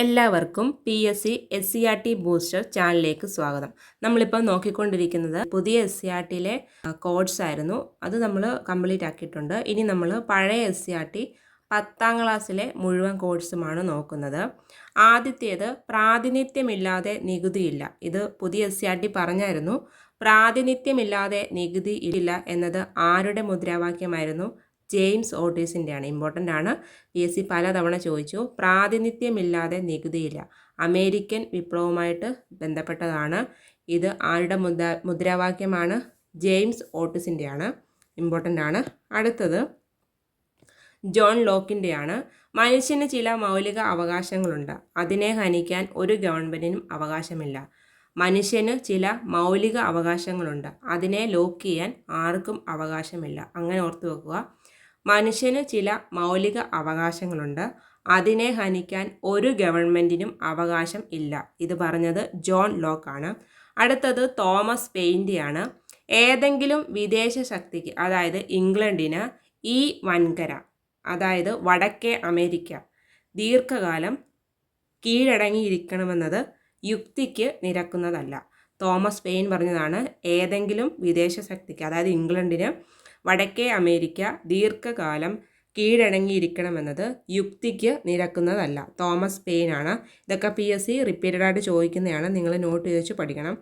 എല്ലാവർക്കും P S C S C R T booster ചാനലിലേക്ക് സ്വാഗതം. നമ്മളിപ്പോൾ നോക്കിക്കൊണ്ടിരിക്കുന്നത് പുതിയ എസ് സി ആർ ടിയിലെ കോഴ്സ് ആയിരുന്നു. അത് നമ്മൾ കംപ്ലീറ്റ് ആക്കിയിട്ടുണ്ട്. ഇനി നമ്മൾ പഴയ എസ് സി ആർ ടി പത്താം ക്ലാസ്സിലെ മുഴുവൻ കോഴ്സുമാണ് നോക്കുന്നത്. ആദ്യത്തേത് പ്രാതിനിധ്യമില്ലാതെ നികുതിയില്ല ഇത് പുതിയ എസ് സി ആർ ടി പറഞ്ഞായിരുന്നു. പ്രാതിനിധ്യമില്ലാതെ നികുതി ഇല്ല എന്നത് ആരുടെ മുദ്രാവാക്യമായിരുന്നു? ജെയിംസ് ഓട്ടീസിന്റെയാണ് ഇമ്പോർട്ടന്റ് ആണ്. പി എസ് സി പലതവണ ചോദിച്ചു. പ്രാതിനിധ്യമില്ലാതെ നികുതിയില്ല. അമേരിക്കൻ വിപ്ലവവുമായിട്ട് ബന്ധപ്പെട്ടതാണ്. ഇത് ആരുടെ മുദ്ര മുദ്രാവാക്യമാണ്? ജെയിംസ് ആണ് ഇമ്പോർട്ടന്റ് ആണ്. അടുത്തത്. ജോൺ ലോക്കിന്റെയാണ് മനുഷ്യന് ചില മൗലിക അവകാശങ്ങളുണ്ട്. അതിനെ ഹനിക്കാൻ ഒരു ഗവൺമെന്റിനും അവകാശമില്ല. മനുഷ്യന് ചില മൗലിക അവകാശങ്ങളുണ്ട്. അതിനെ ലോക്ക് ചെയ്യാൻ ആർക്കും അവകാശമില്ല. അങ്ങനെ ഓർത്തു വെക്കുക മനുഷ്യന് ചില മൗലിക അവകാശങ്ങളുണ്ട്. അതിനെ ഹനിക്കാൻ ഒരു ഗവൺമെന്റിനും അവകാശം ഇല്ല. ഇത് പറഞ്ഞത് ജോൺ ലോക്കാണ് അടുത്തത് തോമസ് പെയിന്റെയാണ് ഏതെങ്കിലും വിദേശ ശക്തിക്ക് അതായത് ഇംഗ്ലണ്ടിന് ഈ വൻകര അതായത് വടക്കേ അമേരിക്ക ദീർഘകാലം കീഴടങ്ങിയിരിക്കണമെന്നത് യുക്തിക്ക് നിരക്കുന്നതല്ല. തോമസ് പെയിൻ പറഞ്ഞതാണ് ഏതെങ്കിലും വിദേശ ശക്തിക്ക് അതായത് ഇംഗ്ലണ്ടിന് വടക്കേ അമേരിക്ക ദീർഘകാലം കീഴടങ്ങിയിരിക്കണമെന്നത് യുക്തിക്ക് നിരക്കുന്നതല്ല. തോമസ് പെയിൻ ആണ് ഇതൊക്കെ പി എസ് സി റിപ്പീറ്റഡായിട്ട് ചോദിക്കുന്നതാണ്. നിങ്ങൾ നോട്ട് ചെയ്ത് പഠിക്കണം.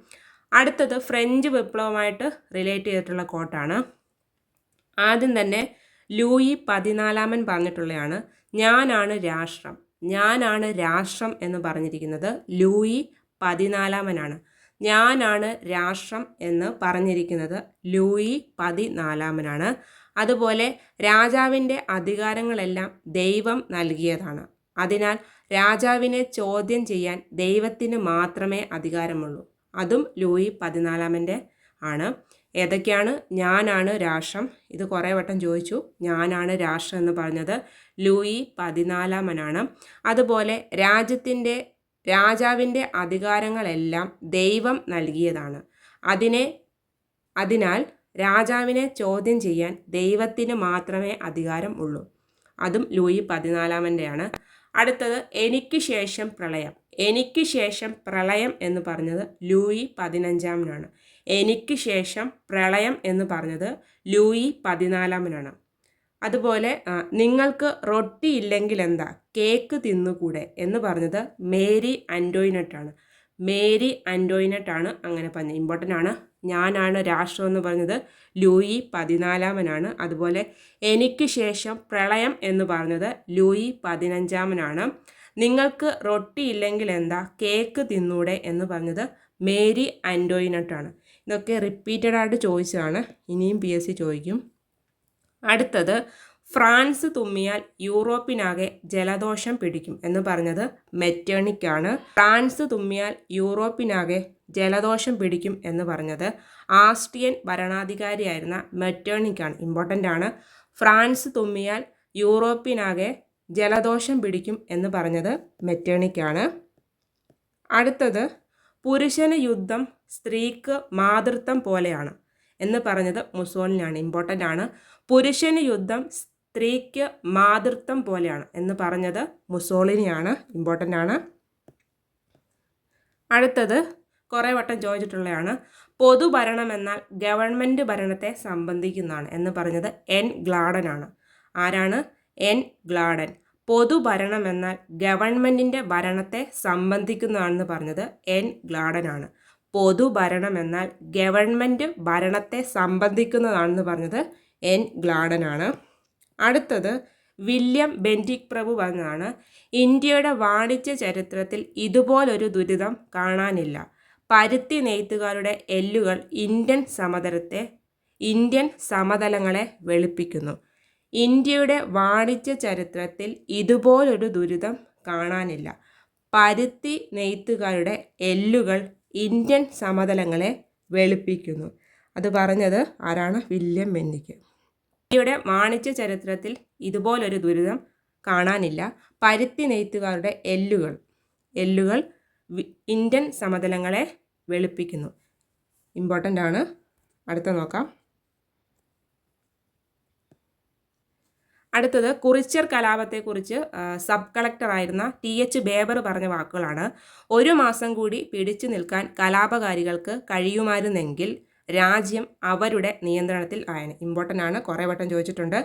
അടുത്തത് ഫ്രഞ്ച് വിപ്ലവമായിട്ട് റിലേറ്റ് ചെയ്തിട്ടുള്ള കോട്ടാണ്. ആദ്യം തന്നെ ലൂയി പതിനാലാമൻ പറഞ്ഞിട്ടുള്ളതാണ് ഞാനാണ് രാഷ്ട്രം. ഞാനാണ് രാഷ്ട്രം എന്ന് പറഞ്ഞിരിക്കുന്നത് ലൂയി പതിനാലാമനാണ്. ഞാനാണ് രാഷ്ട്രം എന്ന് പറഞ്ഞിരിക്കുന്നത് ലൂയി പതിനാലാമനാണ്. അതുപോലെ രാജാവിന്റെ അധികാരങ്ങളെല്ലാം ദൈവം നൽകിയതാണ്. അതിനാൽ രാജാവിനെ ചോദ്യം ചെയ്യാൻ ദൈവത്തിന് മാത്രമേ അധികാരമുള്ളൂ. അതും ലൂയി പതിനാലാമന്റെ ആണ്. ഏതൊക്കെയാണ്? ഞാനാണ് രാഷ്ട്രം. ഇത് കുറേ വട്ടം ചോദിച്ചു. ഞാനാണ് രാഷ്ട്രം എന്ന് പറഞ്ഞത് ലൂയി പതിനാലാമനാണ്. അതുപോലെ രാജ്യത്തിന്റെ രാജാവിന്റെ അധികാരങ്ങളെല്ലാം ദൈവം നൽകിയതാണ്. അതിനെ അതിനാൽ രാജാവിനെ ചോദ്യം ചെയ്യാൻ ദൈവത്തിന് മാത്രമേ അധികാരം ഉള്ളൂ. അതും ലൂയി പതിനാലാമന്റെയാണ്. അടുത്തത് എനിക്ക് ശേഷം പ്രളയം. എനിക്ക് ശേഷം പ്രളയം എന്ന് പറഞ്ഞത് ലൂയി പതിനഞ്ചാമനാണ്. എനിക്ക് ശേഷം പ്രളയം എന്ന് പറഞ്ഞത് ലൂയി പതിനാലാമനാണ്. അതുപോലെ നിങ്ങൾക്ക് റൊട്ടി ഇല്ലെങ്കിൽ എന്താ? കേക്ക് തിന്നുകൂടെ എന്ന് പറഞ്ഞത് മേരി ആന്റോയിനട്ടാണ് മേരി ആന്റോയിനട്ടാണ് അങ്ങനെ പറഞ്ഞത്. ഇമ്പോർട്ടന്റ് ആണ്. ഞാനാണ് രാഷ്ട്രം എന്ന് പറഞ്ഞത് ലൂയി പതിനാലാമനാണ്. അതുപോലെ എനിക്ക് ശേഷം പ്രളയം എന്ന് പറഞ്ഞത് ലൂയി പതിനഞ്ചാമനാണ്. നിങ്ങൾക്ക് റൊട്ടി ഇല്ലെങ്കിൽ എന്താ? കേക്ക് തിന്നൂടെ എന്ന് പറഞ്ഞത് മേരി ആന്റോയിനട്ടാണ് ഇതൊക്കെ റിപ്പീറ്റഡ് ആയിട്ട് ചോദിച്ചതാണ്. ഇനിയും പി എസ് സി ചോദിക്കും. അടുത്തത് ഫ്രാൻസ് തുമ്മിയാൽ യൂറോപ്പിനാകെ ജലദോഷം പിടിക്കും എന്ന് പറഞ്ഞത് മെറ്റേണിക്കാണ്. ഫ്രാൻസ് തുമ്മിയാൽ യൂറോപ്പിനാകെ ജലദോഷം പിടിക്കും എന്ന് പറഞ്ഞത് ആസ്ട്രിയൻ ഭരണാധികാരിയായിരുന്ന മെറ്റേണിക്കാണ് ഇമ്പോർട്ടന്റ് ആണ് ഫ്രാൻസ് തുമ്മിയാൽ യൂറോപ്പിനാകെ ജലദോഷം പിടിക്കും എന്ന് പറഞ്ഞത് മെറ്റേണിക്കാണ്. അടുത്തത് പുരുഷന് യുദ്ധം സ്ത്രീക്ക് മാതൃത്വം പോലെയാണ് എന്ന് പറഞ്ഞത് മുസോളിനാണ് ഇമ്പോർട്ടന്റ് ആണ് പുരുഷന് യുദ്ധം സ്ത്രീക്ക് മാതൃത്വം പോലെയാണ് എന്ന് പറഞ്ഞത് മുസോളിനിയാണ് ഇമ്പോർട്ടന്റ് ആണ്. അടുത്തത് കുറേ വട്ടം ചോദിച്ചിട്ടുള്ളതാണ് പൊതുഭരണം എന്നാൽ ഗവൺമെന്റ് ഭരണത്തെ സംബന്ധിക്കുന്നതാണ് എന്ന് പറഞ്ഞത് എൻ ഗ്ലാഡൻ ആണ് ആരാണ്? N Gladden. പൊതുഭരണം എന്നാൽ ഗവൺമെന്റിന്റെ ഭരണത്തെ സംബന്ധിക്കുന്നതാണെന്ന് പറഞ്ഞത് എൻ ഗ്ലാഡൻ ആണ് പൊതുഭരണം എന്നാൽ ഗവൺമെന്റ് ഭരണത്തെ സംബന്ധിക്കുന്നതാണെന്ന് പറഞ്ഞത് എൻ ഗ്ലാഡനാണ്. അടുത്തത് വില്യം ബെൻഡിക് പ്രഭു പറഞ്ഞതാണ് ഇന്ത്യയുടെ വാണിജ്യ ചരിത്രത്തിൽ ഇതുപോലൊരു ദുരിതം കാണാനില്ല. പരുത്തി നെയ്ത്തുകാരുടെ എല്ലുകൾ ഇന്ത്യൻ സമതലത്തെ ഇന്ത്യൻ സമതലങ്ങളെ വെളുപ്പിക്കുന്നു. ഇന്ത്യയുടെ വാണിജ്യ ചരിത്രത്തിൽ ഇതുപോലൊരു ദുരിതം കാണാനില്ല. പരുത്തി നെയ്ത്തുകാരുടെ എല്ലുകൾ ഇന്ത്യൻ സമതലങ്ങളെ വെളുപ്പിക്കുന്നു. അത് പറഞ്ഞത് ആരാണ്? വില്യം ബെന്നിക്ക് ഇന്ത്യയുടെ വാണിജ്യ ചരിത്രത്തിൽ ഇതുപോലൊരു ദുരിതം കാണാനില്ല. പരുത്തി നെയ്ത്തുകാരുടെ എല്ലുകൾ എല്ലുകൾ ഇന്ത്യൻ സമതലങ്ങളെ വെളുപ്പിക്കുന്നു. ഇമ്പോർട്ടന്റ് ആണ്. അടുത്ത നോക്കാം. അടുത്തത് കുറിച്യർ കലാപത്തെക്കുറിച്ച് സബ് കളക്ടറായിരുന്ന ടി എച്ച് ബേബർ പറഞ്ഞ വാക്കുകളാണ്. ഒരു മാസം കൂടി പിടിച്ചു നിൽക്കാൻ കലാപകാരികൾക്ക് കഴിയുമായിരുന്നെങ്കിൽ രാജ്യം അവരുടെ നിയന്ത്രണത്തിൽ ആയാണ് ഇമ്പോർട്ടന്റ് ആണ്. കുറേ വട്ടം ചോദിച്ചിട്ടുണ്ട്.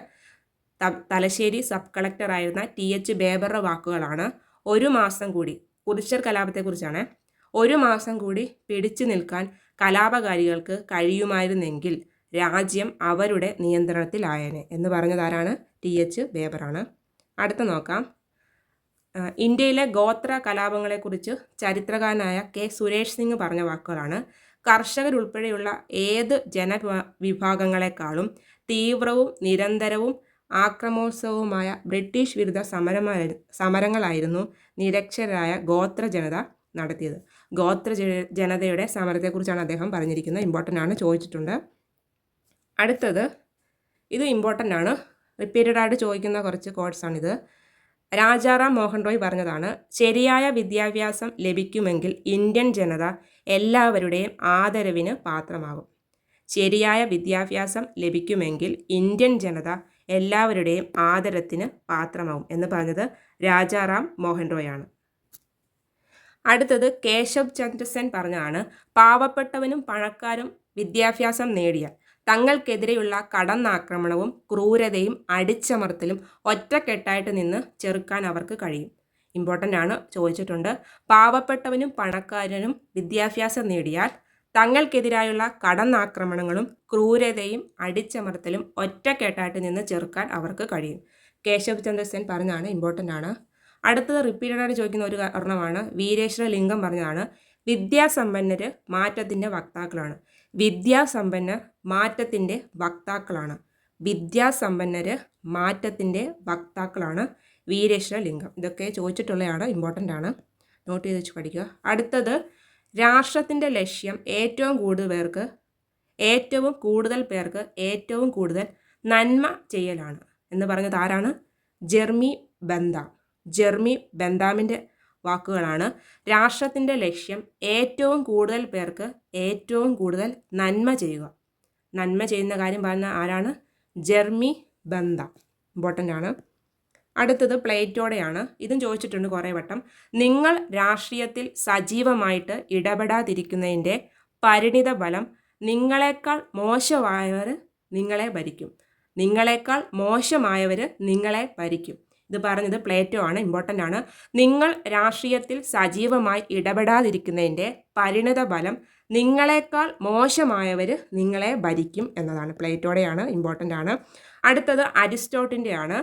തലശ്ശേരി സബ് കളക്ടറായിരുന്ന ടി എച്ച് ബേബറുടെ വാക്കുകളാണ് ഒരു മാസം കൂടി കുറിച്ചർ കലാപത്തെക്കുറിച്ചാണ്. ഒരു മാസം കൂടി പിടിച്ചു നിൽക്കാൻ കലാപകാരികൾക്ക് കഴിയുമായിരുന്നെങ്കിൽ രാജ്യം അവരുടെ നിയന്ത്രണത്തിലായേനെ എന്ന് പറഞ്ഞതാരാണ് ടി എച്ച് ബേബറാണ്. അടുത്ത നോക്കാം. ഇന്ത്യയിലെ ഗോത്ര കലാപങ്ങളെക്കുറിച്ച് ചരിത്രകാരനായ കെ സുരേഷ് സിംഗ് പറഞ്ഞ വാക്കുകളാണ്. കർഷകരുൾപ്പെടെയുള്ള ഏത് ജനവിഭാഗങ്ങളെക്കാളും തീവ്രവും നിരന്തരവും ആക്രമോത്സവവുമായ ബ്രിട്ടീഷ് വിരുദ്ധ സമരമായി സമരങ്ങളായിരുന്നു നിരക്ഷരായ ഗോത്ര ജനത നടത്തിയത്. ഗോത്ര ജനതയുടെ സമരത്തെക്കുറിച്ചാണ് അദ്ദേഹം പറഞ്ഞിരിക്കുന്നത്. ഇമ്പോർട്ടന്റ് ആണ് ചോദിച്ചിട്ടുണ്ട്. അടുത്തത് ഇത് ഇമ്പോർട്ടന്റ് ആണ്. റിപ്പീറ്റഡ് ആയിട്ട് ചോദിക്കുന്ന കുറച്ച് കോഡ്സാണിത് രാജാറാം മോഹൻ റോയ് പറഞ്ഞതാണ് ശരിയായ വിദ്യാഭ്യാസം ലഭിക്കുമെങ്കിൽ ഇന്ത്യൻ ജനത എല്ലാവരുടെയും ആദരവിന് പാത്രമാകും ശരിയായ വിദ്യാഭ്യാസം ലഭിക്കുമെങ്കിൽ ഇന്ത്യൻ ജനത എല്ലാവരുടെയും ആദരത്തിന് പാത്രമാകും എന്ന് പറഞ്ഞത് രാജാറാം മോഹൻ റോയാണ് അടുത്തത് കേശവ് ചന്ദ്രസെൻ പറഞ്ഞതാണ് പാവപ്പെട്ടവനും പണക്കാരും വിദ്യാഭ്യാസം നേടിയാൽ തങ്ങൾക്കെതിരെയുള്ള കടന്നാക്രമണവും ക്രൂരതയും അടിച്ചമർത്തലും ഒറ്റക്കെട്ടായിട്ട് നിന്ന് ചെറുക്കാൻ അവർക്ക് കഴിയും. ഇമ്പോർട്ടന്റ് ആണ് ചോദിച്ചിട്ടുണ്ട്. പാവപ്പെട്ടവനും പണക്കാരനും വിദ്യാഭ്യാസം നേടിയാൽ തങ്ങൾക്കെതിരായുള്ള കടന്നാക്രമണങ്ങളും ക്രൂരതയും അടിച്ചമർത്തലും ഒറ്റക്കെട്ടായിട്ട് നിന്ന് ചെറുക്കാൻ അവർക്ക് കഴിയും. കേശവ് ചന്ദ്ര സെൻ പറഞ്ഞാണ് ഇമ്പോർട്ടന്റ് ആണ്. അടുത്തത് റിപ്പീറ്റഡായിട്ട് ചോദിക്കുന്ന ഒരു കാരണമാണ് വീരേശ്വര ലിംഗം പറഞ്ഞതാണ്. വിദ്യാസമ്പന്നര് മാറ്റത്തിന്റെ വക്താക്കളാണ്. വിദ്യാസമ്പന്നർ മാറ്റത്തിന്റെ വക്താക്കളാണ്. വിദ്യാസമ്പന്നര് മാറ്റത്തിന്റെ വക്താക്കളാണ്. വീരേശ്വര ലിംഗം ഇതൊക്കെ ചോദിച്ചിട്ടുള്ളതാണ് ഇമ്പോർട്ടന്റ് ആണ്. നോട്ട് ചെയ്ത് വെച്ച് പഠിക്കുക. അടുത്തത് രാഷ്ട്രത്തിന്റെ ലക്ഷ്യം ഏറ്റവും കൂടുതൽ പേർക്ക് ഏറ്റവും കൂടുതൽ പേർക്ക് ഏറ്റവും കൂടുതൽ നന്മ ചെയ്യലാണ്. എന്ന് പറഞ്ഞത് ആരാണ്? ജെർമി ബന്താം. ജെർമി ബന്താമിന്റെ വാക്കുകളാണ്. രാഷ്ട്രത്തിന്റെ ലക്ഷ്യം ഏറ്റവും കൂടുതൽ പേർക്ക് ഏറ്റവും കൂടുതൽ നന്മ ചെയ്യുക. നന്മ ചെയ്യുന്ന കാര്യം പറഞ്ഞ ആരാണ്? ജെർമി ബന്ധ ഇമ്പോർട്ടന്റ് ആണ്. അടുത്തത് പ്ലേറ്റോടെയാണ്. ഇതും ചോദിച്ചിട്ടുണ്ട് കുറേ വട്ടം. നിങ്ങൾ രാഷ്ട്രീയത്തിൽ സജീവമായിട്ട് ഇടപെടാതിരിക്കുന്നതിന്റെ പരിണിത ഫലം നിങ്ങളെക്കാൾ മോശമായവർ നിങ്ങളെ ഭരിക്കും. നിങ്ങളെക്കാൾ മോശമായവർ നിങ്ങളെ ഭരിക്കും. ഇത് പറഞ്ഞത് പ്ലേറ്റോ ആണ് ഇമ്പോർട്ടന്റ് ആണ്. നിങ്ങൾ രാഷ്ട്രീയത്തിൽ സജീവമായി ഇടപെടാതിരിക്കുന്നതിന്റെ പരിണിത ഫലം നിങ്ങളെക്കാൾ മോശമായവർ നിങ്ങളെ ഭരിക്കും എന്നതാണ്. പ്ലേറ്റോടെയാണ് ഇമ്പോർട്ടന്റ് ആണ്. അടുത്തത് അരിസ്റ്റോട്ടിന്റെ ആണ്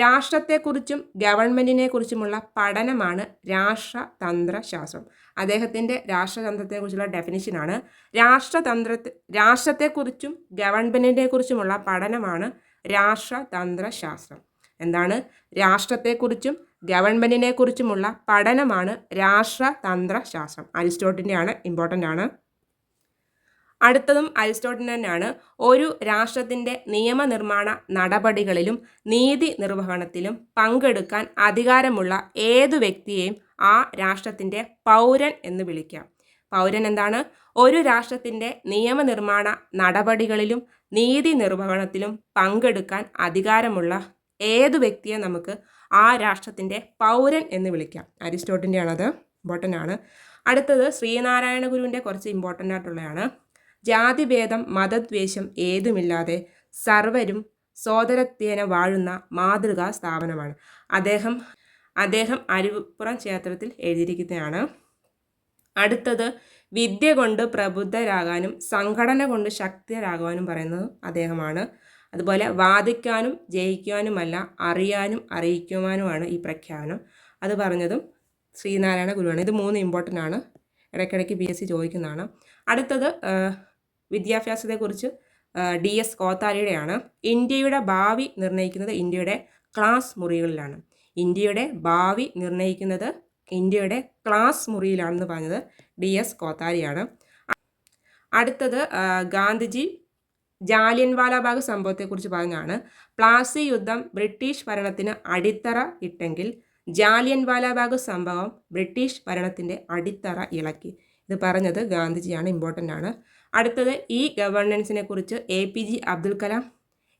രാഷ്ട്രത്തെക്കുറിച്ചും ഗവൺമെന്റിനെ കുറിച്ചുമുള്ള പഠനമാണ് രാഷ്ട്രതന്ത്രശാസ്ത്രം. അദ്ദേഹത്തിന്റെ രാഷ്ട്രതന്ത്രത്തെക്കുറിച്ചുള്ള ഡെഫിനിഷനാണ് രാഷ്ട്രതന്ത്ര രാഷ്ട്രത്തെക്കുറിച്ചും ഗവൺമെന്റിനെ കുറിച്ചുമുള്ള പഠനമാണ് രാഷ്ട്രതന്ത്ര ശാസ്ത്രം എന്താണ്? രാഷ്ട്രത്തെക്കുറിച്ചും ഗവൺമെന്റിനെ കുറിച്ചുമുള്ള പഠനമാണ് രാഷ്ട്രതന്ത്ര ശാസ്ത്രം അരിസ്റ്റോട്ടിന്റെയാണ് ഇമ്പോർട്ടന്റ് ആണ്. അടുത്തതും അരിസ്റ്റോട്ടിൻ തന്നെയാണ്. ഒരു രാഷ്ട്രത്തിന്റെ നിയമനിർമ്മാണ നടപടികളിലും നീതി നിർവഹണത്തിലും പങ്കെടുക്കാൻ അധികാരമുള്ള ഏതു വ്യക്തിയെയും ആ രാഷ്ട്രത്തിന്റെ പൗരൻ എന്ന് വിളിക്കാം. പൗരൻ എന്താണ്? ഒരു രാഷ്ട്രത്തിന്റെ നിയമനിർമ്മാണ നടപടികളിലും നീതി നിർവഹണത്തിലും പങ്കെടുക്കാൻ അധികാരമുള്ള ഏതു വ്യക്തിയെ നമുക്ക് ആ രാഷ്ട്രത്തിന്റെ പൗരൻ എന്ന് വിളിക്കാം? അരിസ്റ്റോട്ടിന്റെ ആണത് ഇമ്പോർട്ടന്റ് ആണ് അടുത്തത് ശ്രീനാരായണ ഗുരുവിന്റെ കുറച്ച് ഇമ്പോർട്ടന്റ് ആയിട്ടുള്ളതാണ് ജാതിഭേദം മതദ്വേഷം ഏതുമില്ലാതെ സർവരും സോദരത്യേന വാഴുന്ന മാതൃകാ സ്ഥാപനമാണ്. അദ്ദേഹം അദ്ദേഹം അരുവിപ്പുറം ക്ഷേത്രത്തിൽ എഴുതിയിരിക്കുന്നതാണ് അടുത്തത് വിദ്യ കൊണ്ട് പ്രബുദ്ധരാകാനും സംഘടന കൊണ്ട് ശക്തരാകാനും പറയുന്നത് അദ്ദേഹമാണ്. അതുപോലെ വാദിക്കാനും ജയിക്കുവാനുമല്ല അറിയാനും അറിയിക്കുവാനുമാണ് ഈ പ്രഖ്യാപനം. അത് പറഞ്ഞതും ശ്രീനാരായണ ഗുരുവാണ്. ഇത് മൂന്ന് ഇമ്പോർട്ടന്റ് ആണ്. ഇടയ്ക്കിടയ്ക്ക് ബി എസ് സി ചോദിക്കുന്നതാണ്. അടുത്തത് വിദ്യാഭ്യാസത്തെക്കുറിച്ച് ഡി എസ് കോത്താരിയുടെയാണ്. ഇന്ത്യയുടെ ഭാവി നിർണയിക്കുന്നത് ഇന്ത്യയുടെ ക്ലാസ് മുറികളിലാണ്. ഇന്ത്യയുടെ ഭാവി നിർണയിക്കുന്നത് ഇന്ത്യയുടെ ക്ലാസ് മുറിയിലാണെന്ന് പറഞ്ഞത് ഡി എസ് കോത്താരിയാണ്. അടുത്തത് ഗാന്ധിജി ജാലിയൻവാലാബാഗ് സംഭവത്തെക്കുറിച്ച് പറഞ്ഞാണ് പ്ലാസി യുദ്ധം ബ്രിട്ടീഷ് ഭരണത്തിന് അടിത്തറ ഇട്ടെങ്കിൽ ജാലിയൻവാലാബാഗ് സംഭവം ബ്രിട്ടീഷ് ഭരണത്തിന്റെ അടിത്തറ ഇളക്കി. ഇത് പറഞ്ഞത് ഗാന്ധിജിയാണ് ഇമ്പോർട്ടന്റ് ആണ്. അടുത്തത് ഈ ഗവർണൻസിനെ കുറിച്ച് A P G Abdul Kalam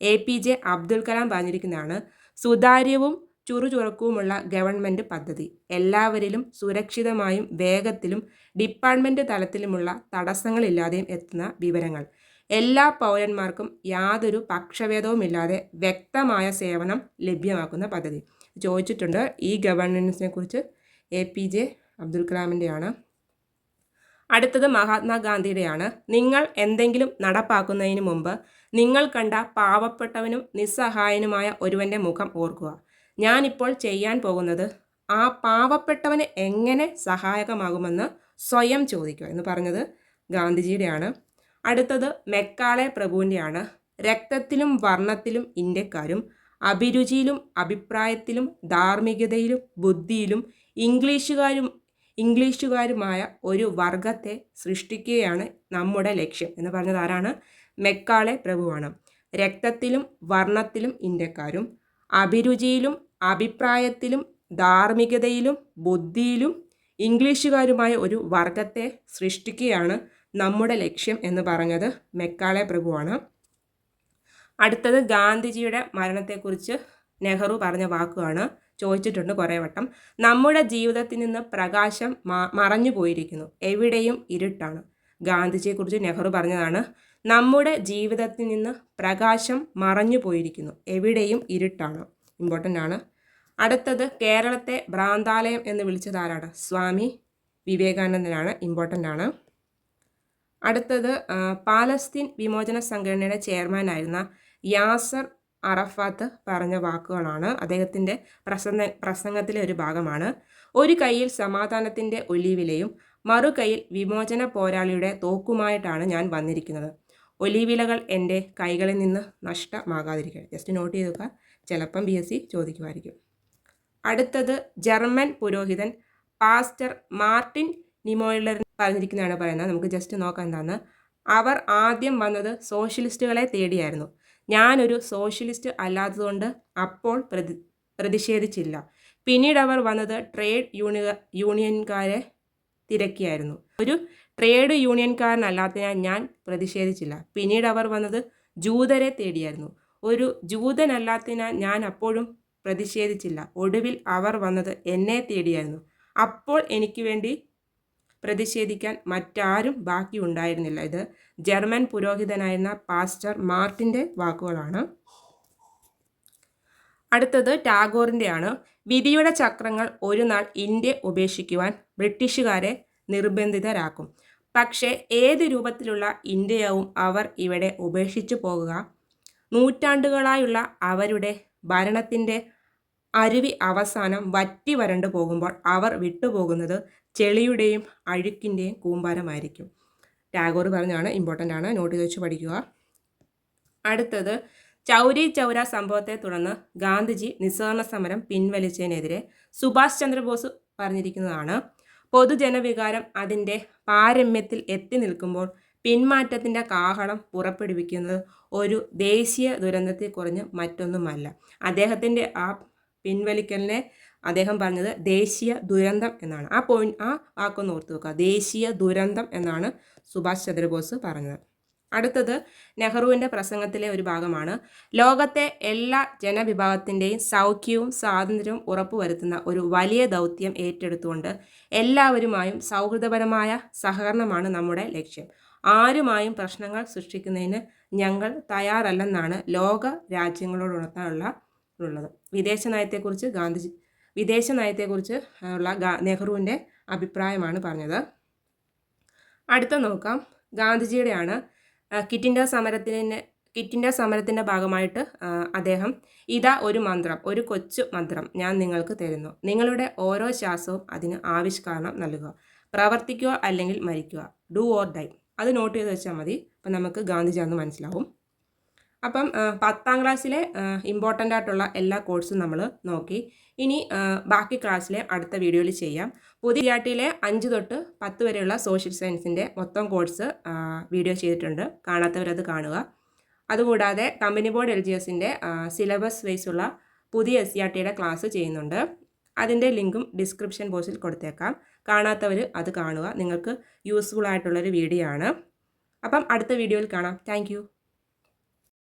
A P J Abdul Kalam പറഞ്ഞിരിക്കുന്നതാണ്. സുതാര്യവും ചുറുചുറക്കവുമുള്ള ഗവൺമെന്റ് പദ്ധതി എല്ലാവരിലും സുരക്ഷിതമായും വേഗത്തിലും ഡിപ്പാർട്ട്മെന്റ് തലത്തിലുമുള്ള തടസ്സങ്ങളില്ലാതെയും എത്തുന്ന വിവരങ്ങൾ. എല്ലാ പൗരന്മാർക്കും യാതൊരു പക്ഷഭേദവുമില്ലാതെ വ്യക്തമായ സേവനം ലഭ്യമാക്കുന്ന പദ്ധതി. ചോദിച്ചിട്ടുണ്ട് ഈ ഗവർണൻസിനെ കുറിച്ച് എ പി ജെ അബ്ദുൽ കലാമിന്റെയാണ് അടുത്തത് മഹാത്മാഗാന്ധിയുടെയാണ്. നിങ്ങൾ എന്തെങ്കിലും നടപ്പാക്കുന്നതിന് മുമ്പ് നിങ്ങൾ കണ്ട പാവപ്പെട്ടവനും നിസ്സഹായനുമായ ഒരുവന്റെ മുഖം ഓർക്കുക. ഞാനിപ്പോൾ ചെയ്യാൻ പോകുന്നത് ആ പാവപ്പെട്ടവന് എങ്ങനെ സഹായകമാകുമെന്ന് സ്വയം ചോദിക്കുക എന്ന് പറഞ്ഞത് ഗാന്ധിജിയുടെയാണ്. അടുത്തത് മെക്കാളെ പ്രഭുവിന്റെയാണ്. രക്തത്തിലും വർണത്തിലും ഇന്ത്യക്കാരും അഭിരുചിയിലും അഭിപ്രായത്തിലും ധാർമ്മികതയിലും ബുദ്ധിയിലും ഇംഗ്ലീഷുകാരും ഇംഗ്ലീഷുകാരുമായ ഒരു വർഗത്തെ സൃഷ്ടിക്കുകയാണ് നമ്മുടെ ലക്ഷ്യം എന്ന് പറഞ്ഞത് ആരാണ്? മെക്കാളെ പ്രഭുവാണ്. രക്തത്തിലും വർണത്തിലും ഇന്ത്യക്കാരും അഭിരുചിയിലും അഭിപ്രായത്തിലും ധാർമ്മികതയിലും ബുദ്ധിയിലും ഇംഗ്ലീഷുകാരുമായ ഒരു വർഗത്തെ സൃഷ്ടിക്കുകയാണ് നമ്മുടെ ലക്ഷ്യം എന്ന് പറഞ്ഞത് മെക്കാളെ പ്രഭുവാണ്. അടുത്തത് ഗാന്ധിജിയുടെ മരണത്തെക്കുറിച്ച് നെഹ്റു പറഞ്ഞ വാക്കുമാണ് ചോദിച്ചിട്ടുണ്ട് കുറേ വട്ടം. നമ്മുടെ ജീവിതത്തിൽ നിന്ന് പ്രകാശം മറഞ്ഞു പോയിരിക്കുന്നു. എവിടെയും ഇരുട്ടാണ്. ഗാന്ധിജിയെക്കുറിച്ച് നെഹ്റു പറഞ്ഞതാണ് നമ്മുടെ ജീവിതത്തിൽ നിന്ന് പ്രകാശം മറഞ്ഞു പോയിരിക്കുന്നു. എവിടെയും ഇരുട്ടാണ്. ഇമ്പോർട്ടന്റ് ആണ്. അടുത്തത് കേരളത്തെ ഭ്രാന്താലയം എന്ന് വിളിച്ചത് ആരാണ്? സ്വാമി വിവേകാനന്ദനാണ്. ഇമ്പോർട്ടന്റ് ആണ്. അടുത്തത് പാലസ്തീൻ വിമോചന സംഘടനയുടെ ചെയർമാനായിരുന്ന യാസർ അറഫാത്ത് പറഞ്ഞ വാക്കുകളാണ്. അദ്ദേഹത്തിന്റെ പ്രസംഗ പ്രസംഗത്തിലെ ഒരു ഭാഗമാണ്. ഒരു കൈയിൽ സമാധാനത്തിന്റെ ഒലിവിലയും മറു കൈയിൽ വിമോചന പോരാളിയുടെ തോക്കുമായിട്ടാണ് ഞാൻ വന്നിരിക്കുന്നത്. ഒലിവിലകൾ എന്റെ കൈകളിൽ നിന്ന് നഷ്ടമാകാതിരിക്കുക ജസ്റ്റ് നോട്ട് ചെയ്തുക ചിലപ്പം ബി എസ് സി ചോദിക്കുമായിരിക്കും. അടുത്തത് ജർമ്മൻ പുരോഹിതൻ പാസ്റ്റർ മാർട്ടിൻ നിമോയിലർ പറഞ്ഞിരിക്കുന്നതാണ് പറയുന്നത്. നമുക്ക് ജസ്റ്റ് നോക്കാം എന്താണ് അവർ ആദ്യം വന്നത് സോഷ്യലിസ്റ്റുകളെ തേടിയായിരുന്നു. ഞാനൊരു സോഷ്യലിസ്റ്റ് അല്ലാത്തതുകൊണ്ട് അപ്പോൾ പ്രതി പ്രതിഷേധിച്ചില്ല. പിന്നീട് അവർ വന്നത് ട്രേഡ് യൂണിയ യൂണിയൻകാരെ തിരക്കിയായിരുന്നു. ഒരു ട്രേഡ് യൂണിയൻകാരനല്ലാത്തതിനാൽ ഞാൻ പ്രതിഷേധിച്ചില്ല. പിന്നീട് അവർ വന്നത് ജൂതരെ തേടിയായിരുന്നു. ഒരു ജൂതനല്ലാത്തതിനാൽ ഞാൻ അപ്പോഴും പ്രതിഷേധിച്ചില്ല. ഒടുവിൽ അവർ വന്നത് എന്നെ തേടിയായിരുന്നു. അപ്പോൾ എനിക്ക് വേണ്ടി പ്രതിഷേധിക്കാൻ മറ്റാരും ബാക്കിയുണ്ടായിരുന്നില്ല. ഇത് ജർമ്മൻ പുരോഹിതനായിരുന്ന പാസ്റ്റർ മാർട്ടിന്റെ വാക്കുകളാണ്. അടുത്തത് ടാഗോറിന്റെയാണ്. വിധിയുടെ ചക്രങ്ങൾ ഒരു നാൾ ഇന്ത്യ ഉപേക്ഷിക്കുവാൻ ബ്രിട്ടീഷുകാരെ നിർബന്ധിതരാക്കും. പക്ഷേ ഏത് രൂപത്തിലുള്ള ഇന്ത്യയാവും അവർ ഇവിടെ ഉപേക്ഷിച്ചു പോകുക? നൂറ്റാണ്ടുകളായുള്ള അവരുടെ ഭരണത്തിന്റെ അരുവി അവസാനം വറ്റി വരണ്ടു പോകുമ്പോൾ അവർ വിട്ടുപോകുന്നത് ചെളിയുടെയും അഴുക്കിന്റെയും കൂമ്പാരമായിരിക്കും. ടാഗോർ പറഞ്ഞാണ് ഇമ്പോർട്ടന്റ് ആണ്. നോട്ട് ചെയ്ത് പഠിക്കുക. അടുത്തത് ചൗരി ചൗര സംഭവത്തെ തുടർന്ന് ഗാന്ധിജി നിസ്സഹരണ സമരം പിൻവലിച്ചതിനെതിരെ സുഭാഷ് ചന്ദ്രബോസ് പറഞ്ഞിരിക്കുന്നതാണ്. പൊതുജനവികാരം അതിന്റെ പാരമ്യത്തിൽ എത്തി നിൽക്കുമ്പോൾ പിന്മാറ്റത്തിന്റെ കാഹളം പുറപ്പെടുവിക്കുന്നത് ഒരു ദേശീയ ദുരന്തത്തെ കുറഞ്ഞ് മറ്റൊന്നുമല്ല. അദ്ദേഹത്തിന്റെ ആ പിൻവലിക്കലിനെ അദ്ദേഹം പറഞ്ഞത് ദേശീയ ദുരന്തം എന്നാണ്. ആ പോയിന്റ് ആ വാക്കൊന്ന് ഓർത്ത് വെക്കുക. ദേശീയ ദുരന്തം എന്നാണ് സുഭാഷ് ചന്ദ്രബോസ് പറഞ്ഞത്. അടുത്തത് നെഹ്റുവിന്റെ പ്രസംഗത്തിലെ ഒരു ഭാഗമാണ്. ലോകത്തെ എല്ലാ ജനവിഭാഗത്തിന്റെയും സൗഖ്യവും സ്വാതന്ത്ര്യവും ഉറപ്പുവരുത്തുന്ന ഒരു വലിയ ദൗത്യം ഏറ്റെടുത്തുകൊണ്ട് എല്ലാവരുമായും സൗഹൃദപരമായ സഹകരണമാണ് നമ്മുടെ ലക്ഷ്യം. ആരുമായും പ്രശ്നങ്ങൾ സൃഷ്ടിക്കുന്നതിന് ഞങ്ങൾ തയ്യാറല്ലെന്നാണ് ലോക രാജ്യങ്ങളോട് ഉണർത്താനുള്ള ഉള്ളത്. വിദേശ നയത്തെക്കുറിച്ച് ഗാന്ധിജി വിദേശ നയത്തെക്കുറിച്ച് ഉള്ള നെഹ്റുവിന്റെ അഭിപ്രായമാണ് പറഞ്ഞത്. അടുത്ത നോക്കാം. ഗാന്ധിജിയുടെയാണ് കിറ്റ് ഇന്ത്യ സമരത്തിന്റെ കിറ്റ് സമരത്തിന്റെ ഭാഗമായിട്ട് അദ്ദേഹം ഇതാ ഒരു മന്ത്രം ഒരു കൊച്ചു മന്ത്രം ഞാൻ നിങ്ങൾക്ക് തരുന്നു. നിങ്ങളുടെ ഓരോ ശ്വാസവും അതിന് ആവിഷ്കരണം നൽകുക. പ്രവർത്തിക്കുക അല്ലെങ്കിൽ മരിക്കുക. Do or die. അത് നോട്ട് ചെയ്ത് വെച്ചാൽ മതി. അപ്പം നമുക്ക് ഗാന്ധിജി അന്ന് മനസ്സിലാവും. അപ്പം പത്താം ക്ലാസ്സിലെ ഇമ്പോർട്ടന്റ് ആയിട്ടുള്ള എല്ലാ കോഴ്സും നമ്മൾ നോക്കി. ഇനി ബാക്കി ക്ലാസ്സിലെ അടുത്ത വീഡിയോയിൽ ചെയ്യാം. പുതിയ ആട്ടിയിലെ അഞ്ച് തൊട്ട് പത്ത് വരെയുള്ള സോഷ്യൽ സയൻസിന്റെ മൊത്തം കോഴ്സ് വീഡിയോ ചെയ്തിട്ടുണ്ട്. കാണാത്തവരത് കാണുക. അതുകൂടാതെ കമ്പനി ബോർഡ് എൽ ജി എസിന്റെ സിലബസ് വൈസുള്ള പുതിയ എസ് സി ആർ ടിയുടെ ക്ലാസ് ചെയ്യുന്നുണ്ട്. അതിന്റെ ലിങ്കും ഡിസ്ക്രിപ്ഷൻ ബോക്സിൽ കൊടുത്തേക്കാം. കാണാത്തവർ അത് കാണുക. നിങ്ങൾക്ക് യൂസ്ഫുൾ ആയിട്ടുള്ളൊരു വീഡിയോ ആണ്. അപ്പം അടുത്ത വീഡിയോയിൽ കാണാം. താങ്ക്